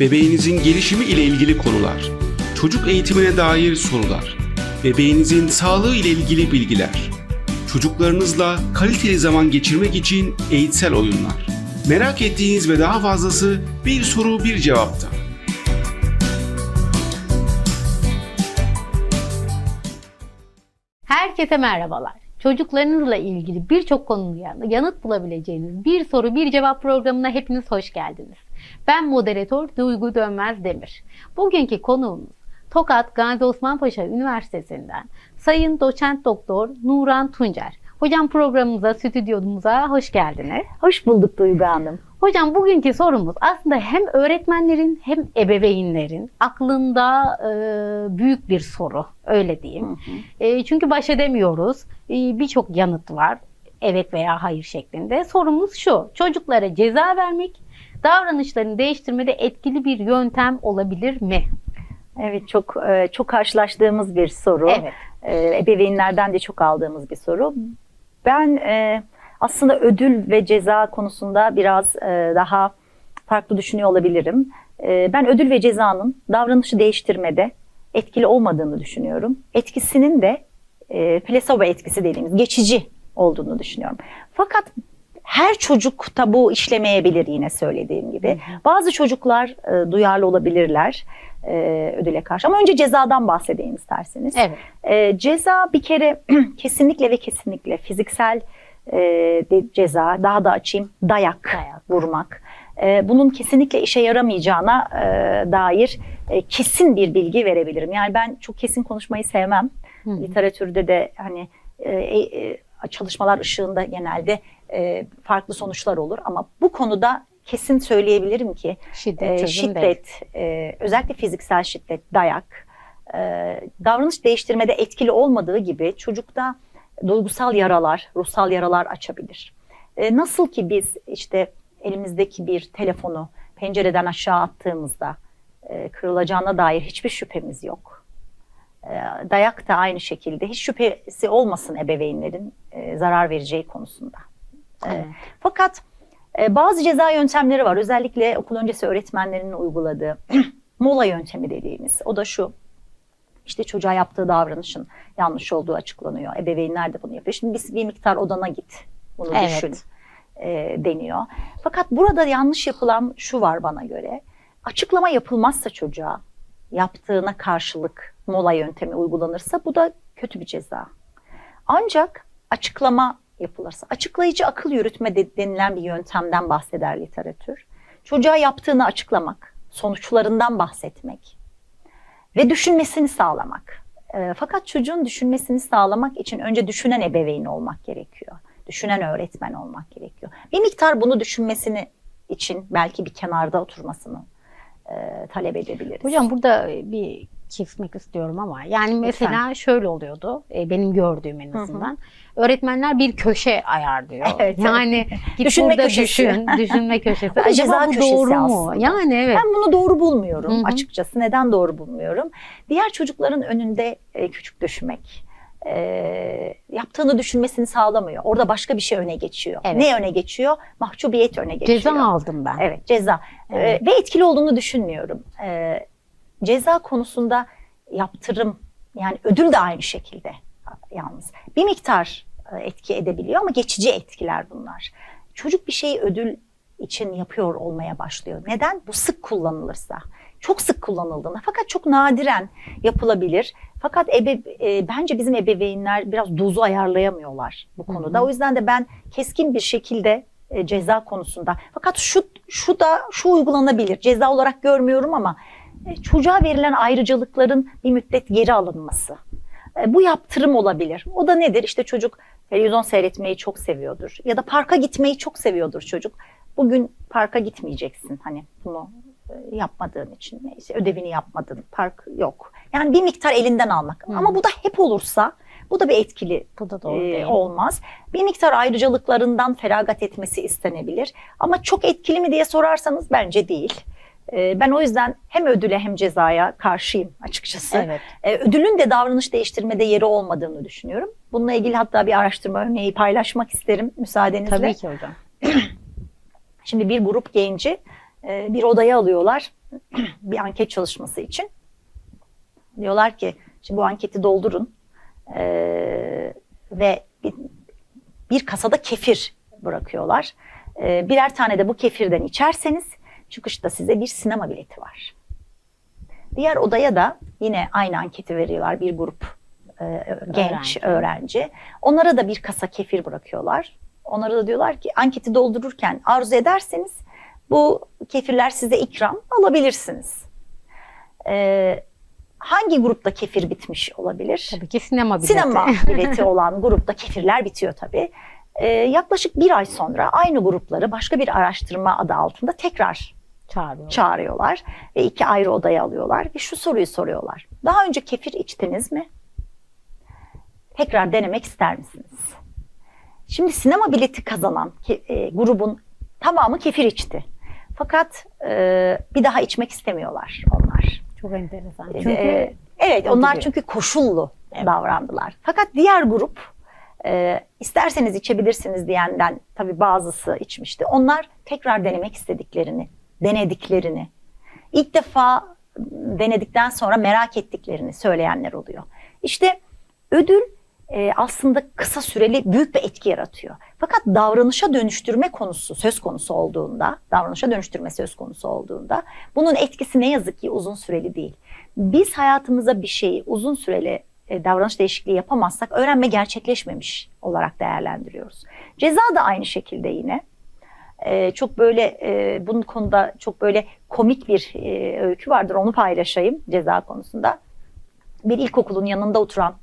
Bebeğinizin gelişimi ile ilgili konular. Çocuk eğitimine dair sorular. Bebeğinizin sağlığı ile ilgili bilgiler. Çocuklarınızla kaliteli zaman geçirmek için eğitsel oyunlar. Merak ettiğiniz ve daha fazlası bir soru bir cevapta. Herkese merhabalar. Çocuklarınızla ilgili birçok konuya yanıt bulabileceğiniz bir soru bir cevap programına hepiniz hoş geldiniz. Ben moderatör Duygu Dönmez Demir. Bugünkü konuğumuz Tokat Gazi Osman Paşa Üniversitesi'nden Sayın Doçent Doktor Nuran Tuncer. Hocam programımıza, stüdyomuza hoş geldiniz. Hoş bulduk Duygu Hanım. Hocam bugünkü sorumuz aslında hem öğretmenlerin hem ebeveynlerin aklında e, büyük bir soru öyle diyeyim. E, çünkü baş edemiyoruz. E, Birçok yanıt var. Evet veya hayır şeklinde. Sorumuz şu. Çocuklara ceza vermek davranışlarını değiştirmede etkili bir yöntem olabilir mi? Evet çok e, çok karşılaştığımız bir soru. Evet. E, Ebeveynlerden de çok aldığımız bir soru. Ben e, aslında ödül ve ceza konusunda biraz daha farklı düşünüyor olabilirim. Ben ödül ve cezanın davranışı değiştirmede etkili olmadığını düşünüyorum. Etkisinin de e, plasebo etkisi dediğimiz geçici olduğunu düşünüyorum. Fakat her çocukta bu işlemeyebilir yine söylediğim gibi. Bazı çocuklar e, duyarlı olabilirler e, ödüle karşı. Ama önce cezadan bahsedeyim isterseniz. Evet. E, ceza bir kere kesinlikle ve kesinlikle fiziksel e, de, ceza, daha da açayım dayak, Dayak. vurmak. E, bunun kesinlikle işe yaramayacağına e, dair e, kesin bir bilgi verebilirim. Yani ben çok kesin konuşmayı sevmem. Hı hı. Literatürde de hani e, e, çalışmalar ışığında genelde e, farklı sonuçlar olur ama bu konuda kesin söyleyebilirim ki Şiddet e, şiddet, e, özellikle fiziksel şiddet, dayak, e, davranış değiştirmede etkili olmadığı gibi çocukta duygusal yaralar, ruhsal yaralar açabilir. E, nasıl ki biz işte elimizdeki bir telefonu pencereden aşağı attığımızda e, kırılacağına dair hiçbir şüphemiz yok. E, dayak da aynı şekilde hiç şüphesi olmasın ebeveynlerin e, zarar vereceği konusunda. Evet. fakat e, bazı ceza yöntemleri var. Özellikle okul öncesi öğretmenlerin uyguladığı mola yöntemi dediğimiz. O da şu. İşte çocuğa yaptığı davranışın yanlış olduğu açıklanıyor. Ebeveynler de bunu yapıyor. Şimdi biz bir miktar odana git. Bunu Evet. düşün e, deniyor. Fakat burada yanlış yapılan şu var bana göre. Açıklama yapılmazsa çocuğa yaptığına karşılık mola yöntemi uygulanırsa bu da kötü bir ceza. Ancak açıklama yapılırsa, açıklayıcı akıl yürütme de- denilen bir yöntemden bahseder literatür. Çocuğa yaptığını açıklamak, sonuçlarından bahsetmek ve düşünmesini sağlamak. E, fakat çocuğun düşünmesini sağlamak için önce düşünen ebeveyn olmak gerekiyor. Düşünen öğretmen olmak gerekiyor. Bir miktar bunu düşünmesini için belki bir kenarda oturmasını e, talep edebiliriz. Hocam burada bir kesmek istiyorum ama yani mesela şöyle oluyordu e, benim gördüğüm en Hı hı. azından öğretmenler bir köşe ayarlıyor. Evet, yani git Düşünme burada köşesi. düşün, düşünme köşesi. Acaba bu köşesi doğru mu? aslında. Yani evet. Ben bunu doğru bulmuyorum Hı hı. açıkçası. Neden doğru bulmuyorum? Diğer çocukların önünde e, küçük düşmek, e, yaptığını düşünmesini sağlamıyor. Orada başka bir şey öne geçiyor. Evet. Ne öne geçiyor? Mahcubiyet öne geçiyor. Ceza aldım ben. Evet ceza. Evet. E, ve etkili olduğunu düşünmüyorum. E, ceza konusunda yaptırım yani ödül de aynı şekilde yalnız. Bir miktar etki edebiliyor ama geçici etkiler bunlar. Çocuk bir şeyi ödül için yapıyor olmaya başlıyor. Neden? Bu sık kullanılırsa. Çok sık kullanıldığında fakat çok nadiren yapılabilir. Fakat ebe, e, bence bizim ebeveynler biraz dozu ayarlayamıyorlar bu Hı hı. konuda. O yüzden de ben keskin bir şekilde e, ceza konusunda. Fakat şu şu da şu uygulanabilir. Ceza olarak görmüyorum ama e, çocuğa verilen ayrıcalıkların bir müddet geri alınması. E, bu yaptırım olabilir. O da nedir? İşte çocuk televizyon seyretmeyi çok seviyordur ya da parka gitmeyi çok seviyordur çocuk. Bugün parka gitmeyeceksin hani bunu e, yapmadığın için neyse ödevini yapmadın park yok. Yani bir miktar elinden almak. Hı. Ama bu da hep olursa bu da bir etkili Bu da doğru e, olmaz. Bir miktar ayrıcalıklarından feragat etmesi istenebilir. Ama çok etkili mi diye sorarsanız bence değil. E, ben o yüzden hem ödüle hem cezaya karşıyım açıkçası. Evet. E, ödülün de davranış değiştirmede yeri olmadığını düşünüyorum. Bununla ilgili hatta bir araştırma örneği paylaşmak isterim müsaadenizle. Tabii ki hocam. Şimdi bir grup genci e, bir odaya alıyorlar. bir anket çalışması için. Diyorlar ki şimdi bu anketi doldurun Ee, ve bir, bir kasada kefir bırakıyorlar. Ee, birer tane de bu kefirden içerseniz çıkışta size bir sinema bileti var. Diğer odaya da yine aynı anketi veriyorlar bir grup e, genç Öğrenci. öğrenci. Onlara da bir kasa kefir bırakıyorlar. Onlara da diyorlar ki anketi doldururken arzu ederseniz bu kefirler size ikram alabilirsiniz. Ee, hangi grupta kefir bitmiş olabilir? Tabii ki sinema bileti. Sinema bileti olan grupta kefirler bitiyor tabii. Ee, yaklaşık bir ay sonra aynı grupları başka bir araştırma adı altında tekrar Çağırıyor. çağırıyorlar ve iki ayrı odaya alıyorlar ve şu soruyu soruyorlar. Daha önce kefir içtiniz mi? Tekrar denemek ister misiniz? Şimdi sinema bileti kazanan e, grubun tamamı kefir içti. Fakat e, bir daha içmek istemiyorlar onlar. Çok enteresan. E, Çünkü e, evet onlar çünkü koşullu Evet. davrandılar. Fakat diğer grup e, isterseniz içebilirsiniz diyenden tabii bazısı içmişti. Onlar tekrar denemek istediklerini, denediklerini, ilk defa denedikten sonra merak ettiklerini söyleyenler oluyor. İşte ödül e, aslında kısa süreli büyük bir etki yaratıyor. Fakat davranışa dönüştürme konusu söz konusu olduğunda, davranışa dönüştürme söz konusu olduğunda bunun etkisi ne yazık ki uzun süreli değil. Biz hayatımıza bir şeyi uzun süreli e, davranış değişikliği yapamazsak öğrenme gerçekleşmemiş olarak değerlendiriyoruz. Ceza da aynı şekilde yine. E, çok böyle e, bunun konuda çok böyle komik bir e, öykü vardır onu paylaşayım ceza konusunda. Bir ilkokulun yanında oturan,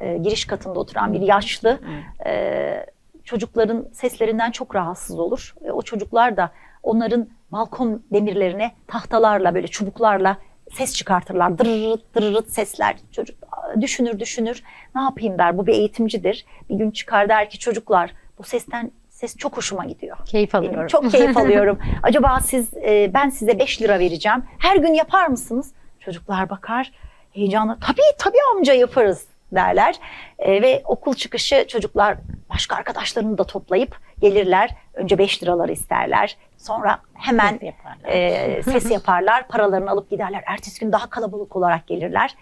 e, giriş katında oturan bir yaşlı e, çocukların seslerinden çok rahatsız olur. E, o çocuklar da onların balkon demirlerine tahtalarla böyle çubuklarla ses çıkartırlar. Dırırıt dırırıt sesler. Çocuk düşünür düşünür. Ne yapayım der. Bu bir eğitimcidir. Bir gün çıkar der ki çocuklar bu sesten ses çok hoşuma gidiyor. keyif Benim alıyorum. Çok keyif alıyorum. Acaba siz e, ben size 5 lira vereceğim. Her gün yapar mısınız? Çocuklar bakar heyecanla tabii tabii amca yaparız derler. E, ve okul çıkışı çocuklar başka arkadaşlarını da toplayıp gelirler. Önce 5 liraları isterler. Sonra hemen Ses yaparlar. e, ses yaparlar. Paralarını alıp giderler. Ertesi gün daha kalabalık olarak gelirler.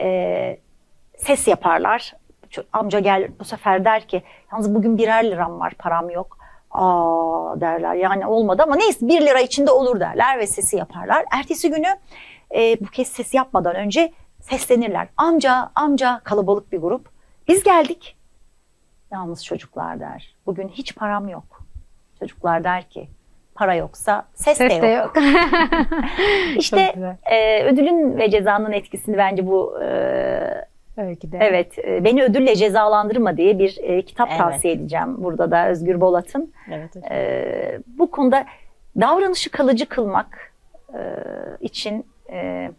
E, ses yaparlar. Amca gel bu sefer der ki yalnız bugün birer liram var param yok. Aa derler yani olmadı ama neyse bir lira içinde olur derler ve sesi yaparlar. Ertesi günü e, bu kez ses yapmadan önce seslenirler. Amca amca kalabalık bir grup biz geldik. Yalnız çocuklar der bugün hiç param yok. Çocuklar der ki para yoksa ses, Ses de de yok. yok. İşte e, ödülün ve cezanın etkisini bence bu e, Öykü de. evet e, beni ödülle cezalandırma diye bir e, kitap Evet. tavsiye edeceğim burada da Özgür Bolat'ın. Evet hocam. E, bu konuda davranışı kalıcı kılmak e, için e,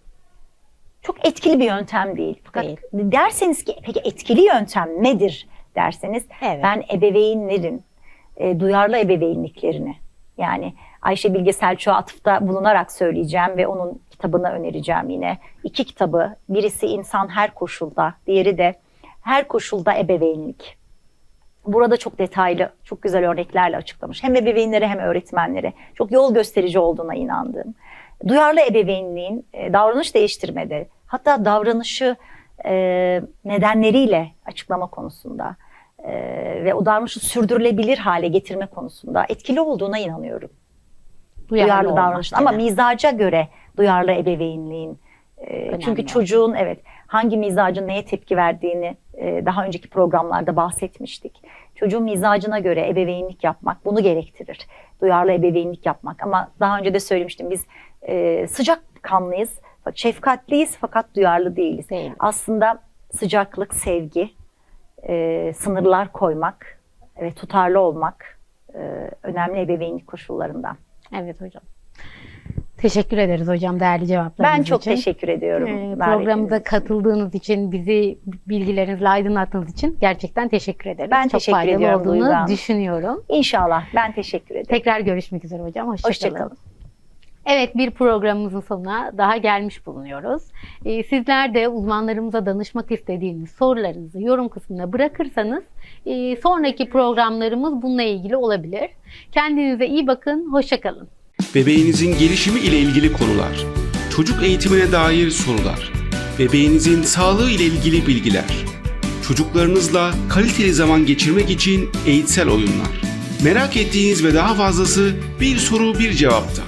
çok etkili bir yöntem değil. Fakat Değil. derseniz ki peki etkili yöntem nedir derseniz Evet. ben ebeveynlerin e, duyarlı ebeveynliklerini yani Ayşe Bilge Selçuk'a atıfta bulunarak söyleyeceğim ve onun kitabını önereceğim yine. İki kitabı. Birisi İnsan Her Koşulda, diğeri de Her Koşulda Ebeveynlik. Burada çok detaylı, çok güzel örneklerle açıklamış. Hem ebeveynlere hem öğretmenlere. Çok yol gösterici olduğuna inandığım. Duyarlı ebeveynliğin e, davranış değiştirmede, hatta davranışı e, nedenleriyle açıklama konusunda e, ve o davranışı sürdürülebilir hale getirme konusunda etkili olduğuna inanıyorum. Duyarlı, olmak davranış ama mizaca göre duyarlı ebeveynliğin Önemli. çünkü çocuğun evet hangi mizacın neye tepki verdiğini e, daha önceki programlarda bahsetmiştik. Çocuğun mizacına göre ebeveynlik yapmak bunu gerektirir. Duyarlı ebeveynlik yapmak ama daha önce de söylemiştim biz e, sıcak kanlıyız, şefkatliyiz fakat duyarlı değiliz. Değil. Aslında sıcaklık, sevgi, e, sınırlar koymak ve tutarlı olmak e, önemli ebeveynlik koşullarından. Evet hocam. Teşekkür ederiz hocam değerli cevaplarınız Ben çok için. teşekkür ediyorum. Ee, için. katıldığınız için, bizi bilgilerinizle aydınlattığınız için gerçekten teşekkür ederiz. Ben çok teşekkür ediyorum Duygu olduğunu Hanım. düşünüyorum. İnşallah. Ben teşekkür ederim. Tekrar görüşmek üzere hocam. Hoşçakalın. Hoşçakalın. Evet bir programımızın sonuna daha gelmiş bulunuyoruz. Ee, sizler de uzmanlarımıza danışmak istediğiniz sorularınızı yorum kısmına bırakırsanız e, sonraki programlarımız bununla ilgili olabilir. Kendinize iyi bakın, hoşçakalın. Bebeğinizin gelişimi ile ilgili konular. çocuk eğitimine dair sorular, bebeğinizin sağlığı ile ilgili bilgiler, çocuklarınızla kaliteli zaman geçirmek için eğitsel oyunlar. Merak ettiğiniz ve daha fazlası bir soru bir cevapta.